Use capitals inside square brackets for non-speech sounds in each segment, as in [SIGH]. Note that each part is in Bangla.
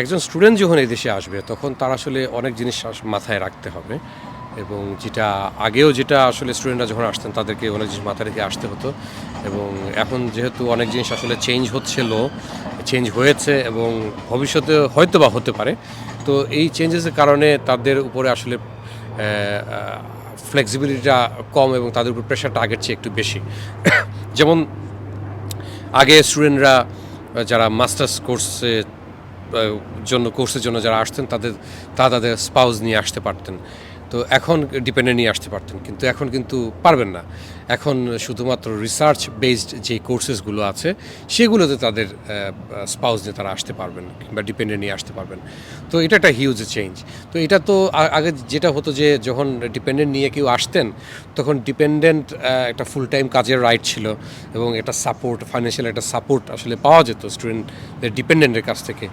একজন স্টুডেন্ট যখন এই দেশে আসবে, তখন তার আসলে অনেক জিনিস মাথায় রাখতে হবে এবং যেটা আগেও যেটা আসলে স্টুডেন্টরা যখন আসতেন, তাদেরকে অনেক জিনিস মাথায় রেখে আসতে হতো এবং এখন যেহেতু অনেক জিনিস আসলে চেঞ্জ হচ্ছিল চেঞ্জ হয়েছে এবং ভবিষ্যতে হয়তো বা হতে পারে, তো এই চেঞ্জেসের কারণে তাদের উপরে আসলে ফ্লেক্সিবিলিটিটা কম এবং তাদের উপর প্রেশারটা আগের চেয়ে একটু বেশি। [COUGHS] যেমন আগে স্টুডেন্টরা, যারা মাস্টার্স কোর্সে জন্য কোর্সের জন্য যারা আসতেন তাদের তা তাদের স্পাউস নিয়ে আসতে পারতেন। তো এখন ডিপেন্ডে নিয়ে আসতে পারতেন, কিন্তু এখন কিন্তু পারবেন না। এখন শুধুমাত্র রিসার্চ বেসড যে কোর্সেসগুলো আছে, সেগুলোতে তাদের স্পাউস নিয়ে তারা আসতে পারবেন কিংবা ডিপেন্ডে নিয়ে আসতে পারবেন। তো এটা একটা হিউজ চেঞ্জ তো এটা তো আগে যেটা হতো যে যখন ডিপেন্ডেন্ট নিয়ে কেউ আসতেন, তখন ডিপেন্ডেন্ট একটা ফুল টাইম কাজের রাইট ছিল এবং এটা সাপোর্ট ফাইন্যান্সিয়াল একটা সাপোর্ট আসলে পাওয়া যেত স্টুডেন্টদের ডিপেন্ডেন্টের কাছ থেকে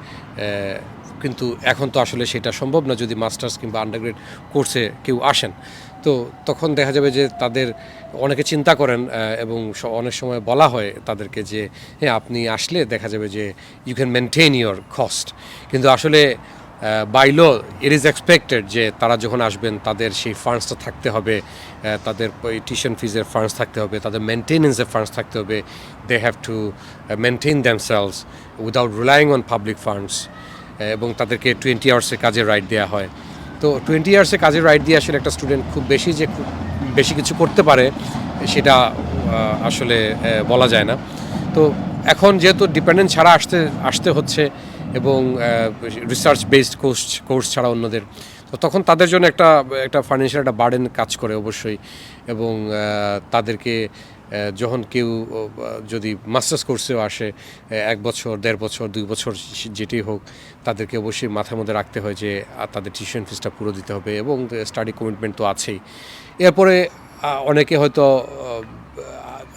কিন্তু এখন তো আসলে সেটা সম্ভব না যদি মাস্টার্স কিংবা আন্ডারগ্রেড কোর্সে কেউ আসেন। তো তখন দেখা যাবে যে তাদের অনেকে চিন্তা করেন এবং অনেক সময় বলা হয় তাদেরকে যে হ্যাঁ আপনি আসলে দেখা যাবে যে you can maintain your cost কিন্তু আসলে বাইল ইট ইজ এক্সপেক্টেড যে তারা যখন আসবেন, তাদের সেই ফান্ডসটা থাকতে হবে তাদের টিউশন ফিজের ফান্ডস থাকতে হবে, তাদের মেনটেনেন্সের ফান্ডস থাকতে হবে they have to maintain themselves without relying on public funds এবং তাদেরকে টোয়েন্টি আওয়ার্সের কাজে রাইট দেওয়া হয়। তো টোয়েন্টি আওয়ার্সের কাজে রাইট দিয়ে আসলে একটা স্টুডেন্ট খুব বেশি যে খুব বেশি কিছু করতে পারে, সেটা আসলে বলা যায় না। তো এখন যেহেতু ডিপেন্ডেন্ট ছাড়া আসতে আসতে হচ্ছে এবং রিসার্চ বেসড কোর্স কোর্স ছাড়া অন্যদের তো তখন তাদের জন্য একটা একটা ফাইন্যান্সিয়াল একটা বার্ডেন কাজ করে অবশ্যই। এবং তাদেরকে যখন কেউ যদি মাস্টার্স কোর্সেও আসে এক বছর, দেড় বছর, দুই বছর যেটি হোক, তাদেরকে অবশ্যই মাথার মধ্যে রাখতে হয় যে তাদের টিউশন ফিসটা পুরো দিতে হবে এবং স্টাডি কমিটমেন্ট তো আছেই। এরপরে অনেকে হয়তো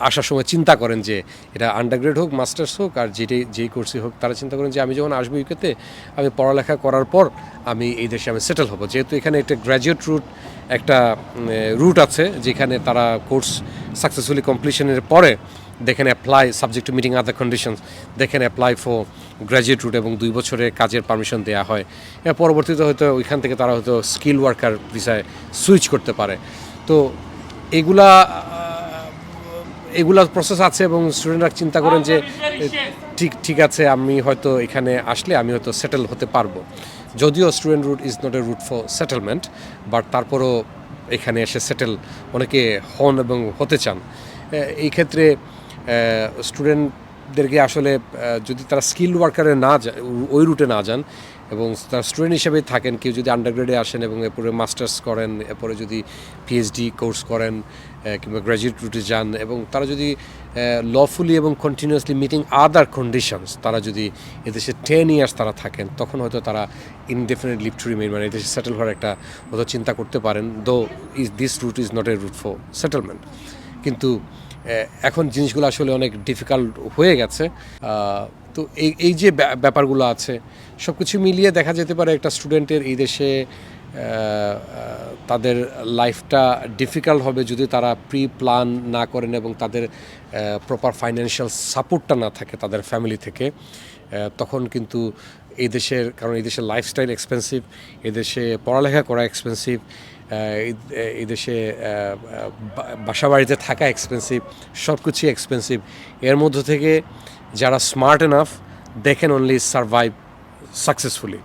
আসার সময় চিন্তা করেন যে এটা আন্ডারগ্রেড হোক মাস্টার্স হোক আর যেটাই যেই কোর্সই হোক, তারা চিন্তা করেন যে আমি যখন আসব ইউকেতে আমি পড়ালেখা করার পর আমি এই দেশে আমি সেটেল হব। যেহেতু এখানে একটা গ্র্যাজুয়েট রুট একটা রুট আছে যেখানে তারা কোর্স সাকসেসফুলি কমপ্লিশনের পরে they can apply subject to meeting other conditions they can apply for graduate route এবং দুই বছরের কাজের পারমিশন দেওয়া হয়। পরবর্তীতে হয়তো ওইখান থেকে তারা হয়তো স্কিল ওয়ার্কার ভিসায় সুইচ করতে পারে। তো এগুলা এগুলা প্রসেস আছে এবং স্টুডেন্টরা চিন্তা করেন যে ঠিক ঠিক আছে আমি হয়তো এখানে আসলে আমি হয়তো সেটেল হতে পারব। যদিও student route is not a route for settlement but তারপরও এখানে এসে সেটেল অনেকে হন এবং হতে চান। এই ক্ষেত্রে স্টুডেন্টদেরকে আসলে যদি তারা স্কিল ওয়ার্কারে না যায় ওই রুটে না যান এবং তারা স্টুডেন্ট হিসেবে থাকেন কেউ যদি আন্ডারগ্রেডে আসেন এবং এরপরে মাস্টার্স করেন এরপরে যদি পিএইচডি কোর্স করেন কিংবা গ্র্যাজুয়েট রুটে যান এবং তারা যদি লফুলি এবং কন্টিনিউয়াসলি মিটিং আদার কন্ডিশনস তারা যদি এদেশে টেন ইয়ার্স তারা থাকেন, তখন হয়তো তারা ইনডেফিনেট লিভ টু রিমেইন মানে এদেশে সেটেল হওয়ার একটা হয়তো চিন্তা করতে পারেন though is this route is not a route for settlement কিন্তু এখন জিনিসগুলো আসলে অনেক ডিফিকাল্ট হয়ে গেছে। তো এই এই যে ব্যা- ব্যাপারগুলো আছে সব কিছু মিলিয়ে দেখা যেতে পারে একটা স্টুডেন্টের এই দেশে তাদের লাইফটা ডিফিকাল্ট হবে যদি তারা প্রি প্ল্যান না করেন এবং তাদের প্রপার ফাইন্যান্সিয়াল সাপোর্টটা না থাকে তাদের ফ্যামিলি থেকে তখন কিন্তু এই দেশের, কারণ এই দেশের লাইফস্টাইল এক্সপেন্সিভ এদেশে পড়ালেখা করা এক্সপেন্সিভ এই দেশে বাসা বাড়িতে থাকা এক্সপেন্সিভ সব কিছুই এক্সপেন্সিভ এর মধ্য থেকে যারা smart enough they can only survive successfully